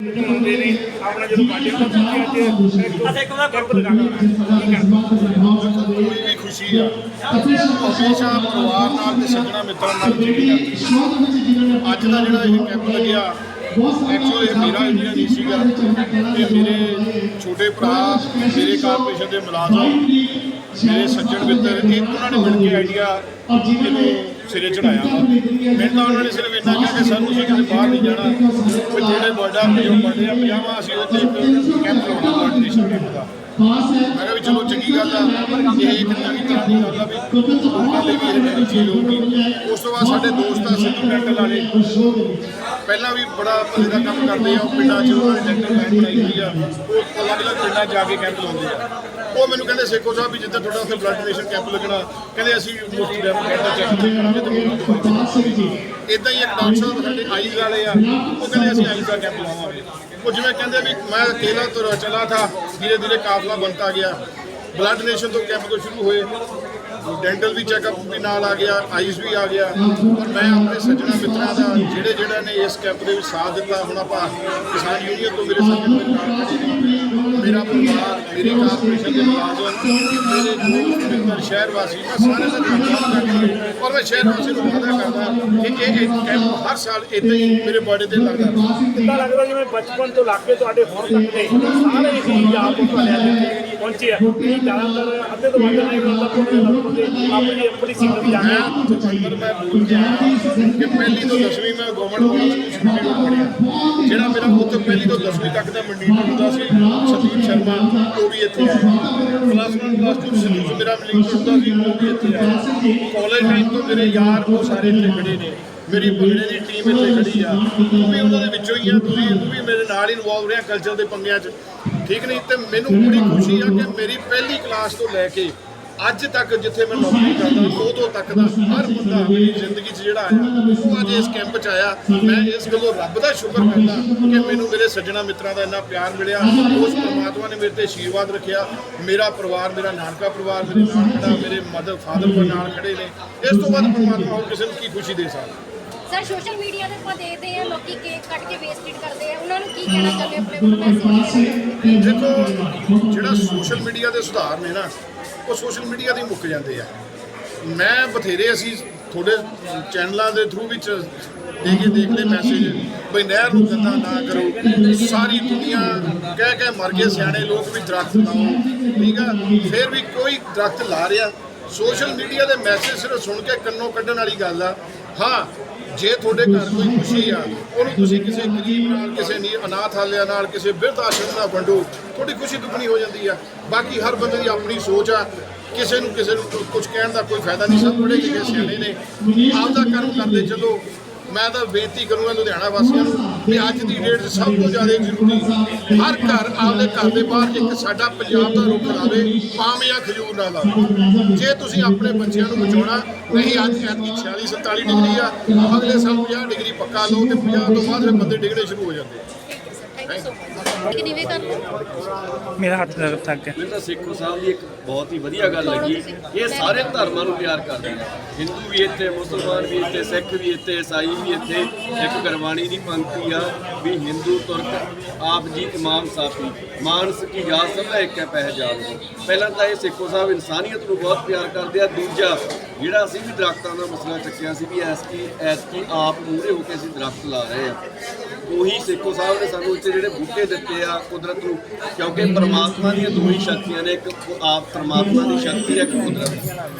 ਜਦੋਂ ਬਾਡੀ ਦਾ ਤੁਸੀਂ ਅੱਜ ਇੱਕ ਉਹਦਾ ਕੈਂਪ ਲਗਾਉਣਾ ਕੀ ਖੁਸ਼ੀ ਆ। ਹਮੇਸ਼ਾ ਪਰਿਵਾਰ ਨਾਲ ਤੇ ਸੱਜਣਾ ਮਿੱਤਰਾਂ ਨਾਲ ਅੱਜ ਦਾ ਜਿਹੜਾ ਇਹ ਕੈਂਪ ਲੱਗਿਆ ਐਕਚੁਅਲੀ ਇਹ ਮੇਰਾ ਇੰਡੀਆ ਨਹੀਂ ਸੀਗਾ। ਇਹ ਮੇਰੇ ਛੋਟੇ ਭਰਾ, ਮੇਰੇ ਕਾਰਪੋਰੇਸ਼ਨ ਦੇ ਮੁਲਾਜ਼ਮ ਮੇਰੇ ਸੱਜਣ ਮਿੱਤਰ ਇਹ ਉਹਨਾਂ ਨੇ ਮਿਲ ਕੇ ਆਈਡੀਆ ਇਹਨੂੰ ਸਿਰੇ ਚੜਾਇਆ। ਮੈਂ ਤਾਂ ਉਹਨਾਂ ਨੇ ਸਿਰਫ ਇੰਨਾ ਕਿਹਾ ਕਿ ਸਾਨੂੰ ਤੁਸੀਂ ਕਿਤੇ ਬਾਹਰ ਨਹੀਂ ਜਾਣਾ। ਕੋਈ ਜਿਹੜੇ ਬਰਡਾ ਜੋ ਬਰਡੇ ਆ ਪੰਜਾਬਾ ਅਸੀਂ ਉੱਥੇ ਇੱਕ ਕੈਂਪ ਲਾਉਣਾ ਕੋਆਰਡੀਨੇਸ਼ਨ ਕੈਂਪ ਦਾ। ਮੈਂ ਕਿਹਾ ਵੀ ਚਲੋ ਚੰਗੀ ਗੱਲ ਆ। ਇਹ ਨਵੀਂ ਤਰ੍ਹਾਂ ਦੀ ਗੱਲ ਆ ਵੀ ਲਈ ਵੀ ਇਹ ਨਵੀਂ ਚੀਜ਼ ਹੋਊਗੀ ਉਸ ਤੋਂ ਬਾਅਦ ਸਾਡੇ ਦੋਸਤ ਆ ਸਿੱਧੂ ਡੈਂਟਲ ਵਾਲੇ। ਪਹਿਲਾਂ ਵੀ ਬੜਾ ਭਲੇ ਦਾ ਕੰਮ ਕਰਦੇ ਆ ਉਹ ਪਿੰਡਾਂ 'ਚ ਉਹਨਾਂ ਨੇ ਡੈਂਟਲ ਲਾਈਨ ਬਣਾਈ ਹੋਈ ਆ। ਉਹ ਅਲੱਗ-ਅਲੱਗ ਪਿੰਡਾਂ 'ਚ ਜਾ ਕੇ ਕੈਂਪ ਲਾਉਂਦੇ ਆ। ਉਹ ਮੈਨੂੰ ਕਹਿੰਦੇ ਸੇਖੋ ਸਾਹਿਬ ਵੀ ਜਿੱਦਾਂ ਤੁਹਾਡਾ ਉੱਥੇ ਬਲੱਡ ਡੋਨੇਸ਼ਨ ਕੈਂਪ ਲੱਗਣਾ ਕਹਿੰਦੇ ਅਸੀਂ ਮੁਫਤ ਡੈਮੋ ਕੈਂਪ ਚੈੱਕ ਕਰਾਂਗੇ ਤੇ ਇਦਾਂ ਹੀ ਇੱਕ ਡਾਕਟਰ ਸਾਹਿਬ ਸਾਡੇ ਆਈਜ਼ ਵਾਲੇ ਆ, ਉਹ ਕਹਿੰਦੇ ਅਸੀਂ ਆਈਜ਼ ਦਾ ਕੈਂਪ ਲਾਵਾਂਗੇ। ਉਹ ਜਿਵੇਂ ਕਹਿੰਦੇ ਵੀ ਮੈਂ ਅਕੇਲਾ ਤੁਰ ਚਲਾ ਥਾ, ਧੀਰੇ ਧੀਰੇ ਕਾਫਲਾ ਬਣਤਾ ਗਿਆ। ਬਲੱਡ ਡੋਨੇਸ਼ਨ ਤੋਂ ਕੈਂਪ ਤੋਂ ਸ਼ੁਰੂ ਹੋਏ। ਡੈਂਟਲ ਵੀ ਚੈੱਕਅਪ ਵੀ ਨਾਲ ਆ ਗਿਆ ਆਈਜ਼ ਵੀ ਆ ਗਿਆ। ਪਰ ਮੈਂ ਆਪਣੇ ਸੱਜਣਾ ਮਿੱਤਰਾਂ ਦਾ ਜਿਹੜੇ ਜਿਹੜਾ ਨੇ ਇਸ ਕੈਂਪ ਦੇ ਵਿੱਚ ਸਾਥ ਦਿੱਤਾ, ਹੁਣ ਆਪਾਂ ਕਿਸਾਨ ਯੂਨੀਅਨ ਤੋਂ ਮੇਰੇ ਸੱਜਣ ਮੇਰੇ ਨਾਲ ਮੇਰਾ ਪਰਿਵਾਰ ਮੇਰੀ ਕਾਰਪੋਰੇਸ਼ਨ ਦੇ ਮੁਲਾਜ਼ਮ ਮੇਰੇ ਦੋਸਤ ਮਿੱਤਰ ਸ਼ਹਿਰ ਵਾਸੀ ਮੈਂ ਸਾਰੇ ਦਾ ਧੰਨਵਾਦ ਕਰਦਾ ਔਰ ਮੈਂ ਸ਼ਹਿਰ ਵਾਸੀ ਨੂੰ ਵਾਅਦਾ ਕਰਦਾ ਕਿ ਇਹ ਇੱਕ ਕੈਂਪ ਹਰ ਸਾਲ ਇਦਾਂ ਹੀ ਮੇਰੇ ਬਰਥਡੇ ਤੇ ਲੱਗਦਾ। ਕਿੱਦਾਂ ਲੱਗਦਾ ਜਿਵੇਂ ਬਚਪਨ ਤੋਂ ਲੱਗ ਕੇ ਤੁਹਾਡੇ ਹੁਣ ਤੱਕ ਦੇ ਸਾਰੇ ਹੀ ਪੰਜਾਬ ਤੋਂ ਤੁਹਾਡੇ ਪਹੁੰਚੇ ਆ ਇਹ ਜ਼ਿਆਦਾਤਰ ਅੱਧੇ ਤੋਂ ਵੱਧ ਨਹੀਂ ਹੁੰਦਾ ਬੰਦੇ ਆਪਣੀ ਆਪਣੀ ਸੀਟ ਤੇ ਜਾਂਦੇ ਮੈਂ ਬੋਲ ਆਇਆ ਕਿ ਪਹਿਲੀ ਤੋਂ 10ਵੀਂ ਮੈਂ ਗਵਰਨਮੈਂਟ ਕਾਲਜ ਵਿੱਚ ਪੜ੍ਹਿਆ। ਜਿਹੜਾ ਮੇਰਾ ਪੁੱਤ ਪਹਿਲੀ ਤੋਂ 10ਵੀਂ ਤੱਕ ਦਾ ਮੰਡੀਟਰ ਹੁੰਦਾ ਸੀ ਸਤੀਸ਼ ਸ਼ਰਮਾ, ਉਹ ਵੀ ਇੱਥੇ ਆਇਆ। ਪਲੱਸ 1 ਪਲੱਸ 2 ਸਤੀਸ਼ ਮੇਰਾ ਮੰਡੀਟਰ ਹੁੰਦਾ ਸੀ, ਉਹ ਵੀ ਇੱਥੇ ਆਇਆ। ਕਾਲਜ ਟਾਈਮ ਤੋਂ ਮੇਰੇ ਯਾਰ, ਉਹ ਸਾਰੇ ਇੱਥੇ ਖੜੇ ਨੇ। ਮੇਰੀ ਭੰਗੜੇ ਦੀ ਟੀਮ ਇੱਥੇ ਖੜੀ ਆ। ਉਹ ਵੀ ਉਹਨਾਂ ਦੇ ਵਿੱਚੋਂ ਹੀ ਆ ਤੁਸੀਂ ਉਹ ਵੀ ਮੇਰੇ ਨਾਲ ਇਨਵੋਲਵ ਰਿਹਾ ਕਲਚਰ ਦੇ ਪੰਗਿਆਂ 'ਚ। ਠੀਕ ਨਹੀਂ? ਤੇ ਮੈਨੂੰ ਬੜੀ ਖੁਸ਼ੀ ਆ ਕਿ ਮੇਰੀ ਪਹਿਲੀ ਕਲਾਸ ਤੋਂ ਲੈ ਕੇ ਅੱਜ ਤੱਕ ਜਿੱਥੇ ਮੈਂ ਨੌਕਰੀ ਕਰਦਾ ਉਦੋਂ ਤੱਕ ਦਾ ਹਰ ਬੰਦਾ ਮੇਰੀ ਜ਼ਿੰਦਗੀ 'ਚ ਜਿਹੜਾ ਆਇਆ ਉਹ ਅੱਜ ਇਸ ਕੈਂਪ 'ਚ ਆਇਆ। ਮੈਂ ਇਸ ਗੱਲੋਂ ਰੱਬ ਦਾ ਸ਼ੁਕਰ ਕਰਦਾ ਕਿ ਮੈਨੂੰ ਮੇਰੇ ਸੱਜਣਾ ਮਿੱਤਰਾਂ ਦਾ ਇੰਨਾ ਪਿਆਰ ਮਿਲਿਆ ਉਸ ਪ੍ਰਮਾਤਮਾ ਨੇ ਮੇਰੇ ਤੇ ਆਸ਼ੀਰਵਾਦ ਰੱਖਿਆ। ਮੇਰਾ ਪਰਿਵਾਰ ਮੇਰਾ ਨਾਨਕਾ ਪਰਿਵਾਰ ਮੇਰੇ ਨਾਲ ਖੜਾ ਮੇਰੇ ਮਦਰ ਫਾਦਰ ਕੋਲ ਨਾਲ ਖੜੇ ਨੇ। ਇਸ ਤੋਂ ਬਾਅਦ ਪ੍ਰਮਾਤਮਾ ਹੋਰ ਕਿਸੇ ਨੂੰ ਕੀ ਖੁਸ਼ੀ ਦੇ ਸਕਦਾ? ਸਰ ਸੋਸ਼ਲ ਮੀਡੀਆ ਤੇ ਆਪਾਂ ਦੇਖਦੇ ਆ ਲੋਕੀ ਕੇਕ ਕੱਟ ਕੇ ਵੇਸਟਡ ਕਰਦੇ ਆ। ਉਹਨਾਂ ਨੂੰ ਕੀ ਕਹਿਣਾ ਚਾਹੁੰਦੇ ਆਪਣੇ ਮੈਸੇਜ ਦੇਖੋ ਜਿਹੜਾ ਸੋਸ਼ਲ ਮੀਡੀਆ ਦੇ ਸੁਧਾਰ ਨੇ ਨਾ ਉਹ ਸੋਸ਼ਲ ਮੀਡੀਆ 'ਤੇ ਮੁੱਕ ਜਾਂਦੇ ਆ। ਮੈਂ ਬਥੇਰੇ ਅਸੀਂ ਤੁਹਾਡੇ ਚੈਨਲਾਂ ਦੇ ਥਰੂ ਵਿੱਚ ਦੇ ਕੇ ਦੇਖਦੇ ਮੈਸੇਜ ਬਈ ਨਹਿਰ ਨੂੰ ਗੰਦਾ ਨਾ ਕਰੋ। ਸਾਰੀ ਦੁਨੀਆ ਕਹਿ ਕਹਿ ਮਰ ਗਏ ਸਿਆਣੇ ਲੋਕ ਵੀ ਦਰਖਤ ਲਾਓ। ਠੀਕ ਆ? ਫਿਰ ਵੀ ਕੋਈ ਦਰਖਤ ਲਾ ਰਿਹਾ। ਸੋਸ਼ਲ ਮੀਡੀਆ ਦੇ ਮੈਸੇਜ ਸਿਰਫ ਸੁਣ ਕੇ ਕੰਨੋਂ ਕੱਢਣ ਵਾਲੀ ਗੱਲ ਆ। ਹਾਂ ਜੇ ਤੁਹਾਡੇ ਘਰ ਕੋਈ ਖੁਸ਼ੀ ਆ, ਉਹਨੂੰ ਤੁਸੀਂ ਕਿਸੇ ਗਰੀਬ ਨਾਲ, ਕਿਸੇ ਨੀ ਅਨਾਥ ਹਾਲਿਆਂ ਨਾਲ, ਕਿਸੇ ਬਿਰਧ ਆਸ਼ਰਮ ਨਾਲ ਵੰਡੋ, ਤੁਹਾਡੀ ਖੁਸ਼ੀ ਦੁੱਗਣੀ ਹੋ ਜਾਂਦੀ ਆ। ਬਾਕੀ ਹਰ ਬੰਦੇ ਦੀ ਆਪਣੀ ਸੋਚ ਆ, ਕਿਸੇ ਨੂੰ ਕਿਸੇ ਨੂੰ ਕੁਝ ਕਹਿਣ ਦਾ ਕੋਈ ਫਾਇਦਾ ਨਹੀਂ। ਸਭ ਬੜੇ ਜਿਹੜੇ ਸਿਆਣੇ ਨੇ। ਆਪਦਾ ਕਰਮ ਕਰਦੇ ਚਲੋ ਮੈਂ ਤਾਂ ਬੇਨਤੀ ਕਰੂੰਗਾ ਲੁਧਿਆਣਾ ਵਾਸੀਆਂ ਨੂੰ ਕਿ ਅੱਜ ਦੀ ਡੇਟ 'ਚ ਸਭ ਤੋਂ ਜ਼ਿਆਦਾ ਜ਼ਰੂਰੀ ਹਰ ਘਰ, ਆਪਦੇ ਘਰ ਦੇ ਬਾਹਰ ਇੱਕ ਸਾਡਾ ਪੰਜਾਬ ਦਾ ਰੁੱਖ ਲਾਵੇ ਪਾਮ ਜਾਂ ਖਜੂਰ ਨਾ ਲਾਵੇ। ਜੇ ਤੁਸੀਂ ਆਪਣੇ ਬੱਚਿਆਂ ਨੂੰ ਬਚਾਉਣਾ, ਨਹੀਂ ਅੱਜ ਐਤਕੀ 46 47 ਡਿਗਰੀ ਆ, ਅਗਲੇ ਸਾਲ 50 ਡਿਗਰੀ ਪੱਕਾ ਲਓ ਤੇ 50 ਤੋਂ ਬਾਅਦ ਫਿਰ ਬੰਦੇ ਡਿਗਣੇ ਸ਼ੁਰੂ ਹੋ ਜਾਂਦੇ ਆ। ਯੂ ਸੋ ਮਚ ਕਿਵੇਂ ਕਰ ਮੇਰਾ ਹੱਥ ਥੱਕ ਗਿਆ ਮੈਨੂੰ ਤਾਂ ਸੇਖੋ ਸਾਹਿਬ ਦੀ ਇੱਕ ਬਹੁਤ ਹੀ ਵਧੀਆ ਗੱਲ ਲੱਗੀ ਇਹ ਸਾਰੇ ਧਰਮਾਂ ਨੂੰ ਪਿਆਰ ਕਰਦੇ ਨੇ। ਹਿੰਦੂ ਵੀ ਇੱਥੇ ਮੁਸਲਮਾਨ ਵੀ ਇੱਥੇ ਸਿੱਖ ਵੀ ਇੱਥੇ ਈਸਾਈ ਵੀ ਇੱਥੇ। ਇੱਕ ਗੁਰਬਾਣੀ ਦੀ ਪੰਕਤੀ ਆ ਵੀ ਹਿੰਦੂ ਤੁਰਕ ਆਪ ਜੀ ਇਮਾਮ ਸਾਫੀ। ਮਾਨਸ ਕੀ ਜਾਤ ਸਭ ਇੱਕ ਹੈ ਪਹਿਚਾਨ ਪਹਿਲਾਂ ਤਾਂ ਇਹ ਸੇਖੋ ਸਾਹਿਬ ਇਨਸਾਨੀਅਤ ਨੂੰ ਬਹੁਤ ਪਿਆਰ ਕਰਦੇ ਆ। ਦੂਜਾ ਜਿਹੜਾ ਅਸੀਂ ਵੀ ਦਰਖਤਾਂ ਦਾ ਮਸਲਾ ਚੱਕਿਆ ਸੀ ਵੀ ਐਸ ਕੀ ਆਪ ਮੂਹਰੇ ਹੋ ਕੇ ਅਸੀਂ ਦਰਖਤ ਲਾ ਰਹੇ ਆ। ਉਹੀ ਸੇਖੋ ਸਾਹਿਬ ਨੇ ਸਾਨੂੰ ਇੱਥੇ ਜਿਹੜੇ ਬੂਟੇ ਦਿੱਤੇ ਆ, ਕੁਦਰਤ ਨੂੰ। ਕਿਉਂਕਿ ਪਰਮਾਤਮਾ ਦੀਆਂ ਦੋ ਹੀ ਸ਼ਕਤੀਆਂ ਨੇ, ਇੱਕ ਆਪ ਪਰਮਾਤਮਾ ਦੀ ਸ਼ਕਤੀ ਹੈ, ਇੱਕ ਕੁਦਰਤ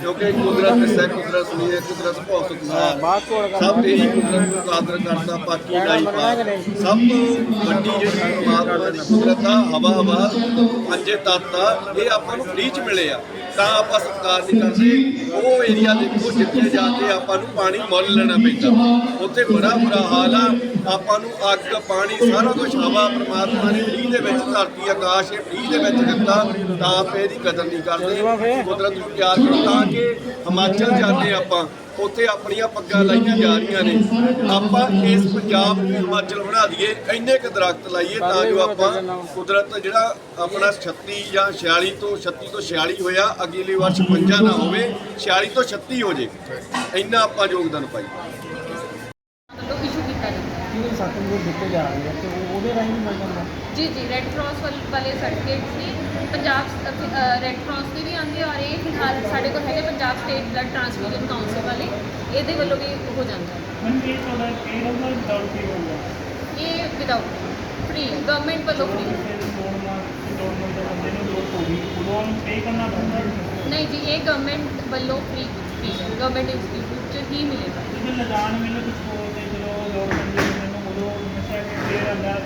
ਕਿਉਂਕਿ ਕੁਦਰਤ ਸੈ ਕੁਦਰਤ ਨਹੀਂ ਹੈ, ਕੁਦਰਤ ਭੌਤਿਕ ਹੈ। ਸਭ ਇਹੀ ਕੁਦਰਤ ਨੂੰ ਕਾਦਰ ਕਰਦਾ ਪਾਕੀ ਲਾਈ ਸਭ ਤੋਂ ਵੱਡੀ ਜਿਹੜੀ ਪਰਮਾਤਮਾ ਦੀ ਕੁਦਰਤ ਆ ਹਵਾ ਹਵਾ ਪੰਜੇ ਤੱਤ ਇਹ ਆਪਾਂ ਨੂੰ ਫ੍ਰੀ ਚ ਮਿਲੇ ਆ। ਤਾਂ ਆਪਾਂ ਸਤਿਕਾਰ ਨਹੀਂ ਕਰਦੇ। ਉਹ ਏਰੀਆ ਦੇਖੋ ਜਿੱਥੇ ਜਾ ਕੇ ਆਪਾਂ ਨੂੰ ਪਾਣੀ ਮੁੱਲ ਲੈਣਾ ਪੈਂਦਾ। ਉੱਥੇ ਬੜਾ ਬੁਰਾ ਹਾਲ ਆ। ਆਪਾਂ ਨੂੰ ਅੱਗ, ਪਾਣੀ, ਸਾਰਾ ਕੁਝ ਹਵਾ, ਪਰਮਾਤਮਾ ਨੇ ਫ੍ਰੀ ਦੇ ਵਿੱਚ ਧਰਤੀ, ਆਕਾਸ਼ ਇਹ ਫ੍ਰੀ ਦੇ ਵਿੱਚ ਦਿੱਤਾ। ਤਾਂ ਆਪਾਂ ਇਹਦੀ ਕਦਰ ਨਹੀਂ ਕਰਦੇ। ਕੁਦਰਤ ਨੂੰ ਪਿਆਰ ਕਰੋ। ਤਾਂ ਕਿ ਹਿਮਾਚਲ ਜਾਂਦੇ ਆਪਾਂ। ਉੱਥੇ ਆਪਣੀਆਂ ਪੱਗਾਂ ਲਾਈਆਂ ਜਾ ਰਹੀਆਂ ਨੇ। ਆਪਾਂ ਇਸ ਪੰਜਾਬ ਨੂੰ ਹਿਮਾਚਲ ਬਣਾ ਦਈਏ, ਇੰਨੇ ਕੁ ਦਰਖਤ ਲਾਈਏ ਤਾਂ ਜੋ ਆਪਾਂ ਕੁਦਰਤ ਜਿਹੜਾ ਆਪਣਾ 36 ਜਾਂ 46 ਤੋਂ 36 ਤੋਂ 46 ਹੋਇਆ, ਅਗਲੇ ਵਰਸ਼ 50 ਨਾ ਹੋਵੇ 46 ਤੋਂ 36 ਹੋ ਜੇ। ਇੰਨਾ ਆਪਾਂ ਯੋਗਦਾਨ ਪਾਈਏ। ਸਰਟੀਫਿਕੇਟ ਦਿੱਤੇ ਜਾ ਰਹੇ ਆ ਤੇ ਉਹ- ਉਹਦੇ ਰਾਹੀਂ ਵੀ ਮਿਲ ਜਾਂਦਾ। ਜੀ ਜੀ ਰੈੱਡ ਕਰਾਸ ਵੱਲ- ਸਰਟੀਫਿਕੇਟਸ ਨੇ ਪੰਜਾਬ ਰੈੱਡ ਕਰਾਸ ਦੇ ਵੀ ਆਉਂਦੇ ਔਰ ਇਹ ਫਿਲਹਾਲ ਸਾਡੇ ਕੋਲ ਹੈਗੇ Punjab state blood transfusion council ਵਾਲੇ। ਇਹਦੇ ਵੱਲੋਂ ਵੀ ਹੋ ਜਾਂਦਾ। ਹੈ ਮੈਨੂੰ ਇਹ ਤੁਹਾਡਾ ਪੇ ਹੋਊਗਾ ਵਿਦਆਊਟ ਪੇ ਹੋਊਗਾ ਇਹ ਵਿਦਆਊਟ ਫ੍ਰੀ ਗਵਰਨਮੈਂਟ ਵੱਲੋਂ ਫ੍ਰੀ ਲੋਨ ਮਾਰ ਲੋਨ ਮਾਰ ਦੇ ਬੰਦੇ ਨੂੰ ਲੋਨ ਹੋਊਗੀ ਉਦੋਂ ਪੇ ਕਰਨਾ ਪਊਗਾ ਨਹੀਂ ਜੀ ਇਹ ਗਵਰਨਮੈਂਟ ਵੱਲੋਂ ਫ੍ਰੀ ਫ੍ਰੀ ਹੈ। ਗਵਰਨਮੈਂਟ ਇੰਸਟੀਟਿਊਟ 'ਚ ਹੀ ਮਿਲੇਗਾ। ਜੇ ਲਗਾਨ ਮੈਨੂੰ ਕੁਝ ਹੋਰ ਤੇ ਚਲੋ ਲੋੜ ਪੈਂਦੀ